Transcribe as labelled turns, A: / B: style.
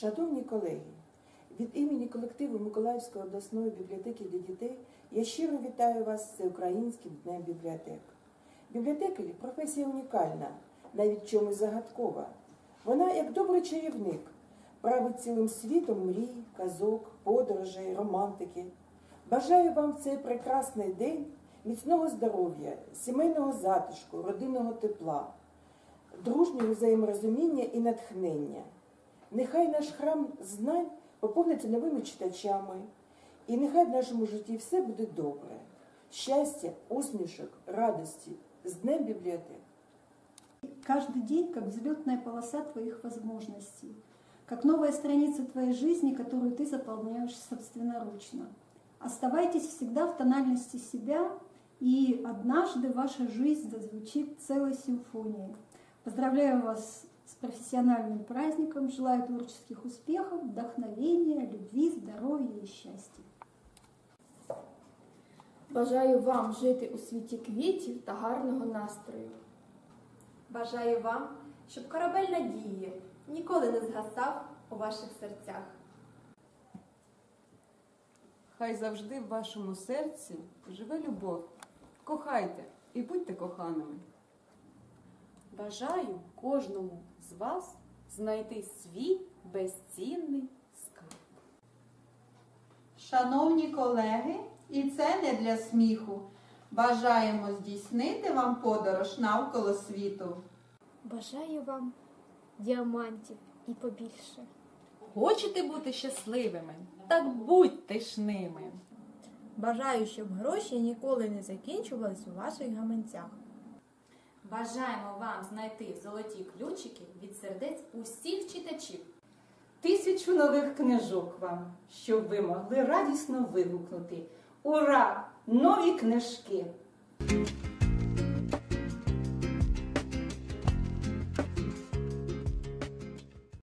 A: Шановні колеги, від імені колективу Миколаївської обласної бібліотеки для дітей я щиро вітаю вас з Всеукраїнським днем бібліотек. Бібліотекар – професія унікальна, навіть чомусь загадкова. Вона, як добрий чарівник, править цілим світом мрій, казок, подорожей, романтики. Бажаю вам в цей прекрасний день міцного здоров'я, сімейного затишку, родинного тепла, дружнього взаєморозуміння і натхнення. Нехай наш храм знань поповниться новими читачами, і нехай в нашому житті все буде добре. Щастя, усмішок, радості з Днем бібліотек.
B: Каждый день как взлетная полоса твоих возможностей, как новая страница твоей жизни, которую ты заполняешь собственноручно. Оставайтесь всегда в тональности себя, и однажды ваша жизнь зазвучит целой симфонией. Поздравляю вас с профессиональным праздником, желаю творческих успехов, вдохновения, любви, здоровья и счастья.
C: Бажаю вам жити у світі квітів та гарного настрою.
D: Бажаю вам, щоб корабель надії ніколи не згасав у ваших серцях.
E: Хай завжди в вашому серці живе любов. Кохайте і будьте коханими.
F: Бажаю кожному з вас знайти свій безцінний скарб.
G: Шановні колеги, і це не для сміху. Бажаємо здійснити вам подорож навколо світу.
H: Бажаю вам діамантів і побільше.
F: Хочете бути щасливими? Так будьте ж ними.
I: Бажаю, щоб гроші ніколи не закінчувались у ваших гаманцях.
D: Бажаємо вам знайти золоті ключики від сердець усіх читачів.
J: Тисячу нових книжок вам, щоб ви могли радісно вигукнути Ура! Нові книжки!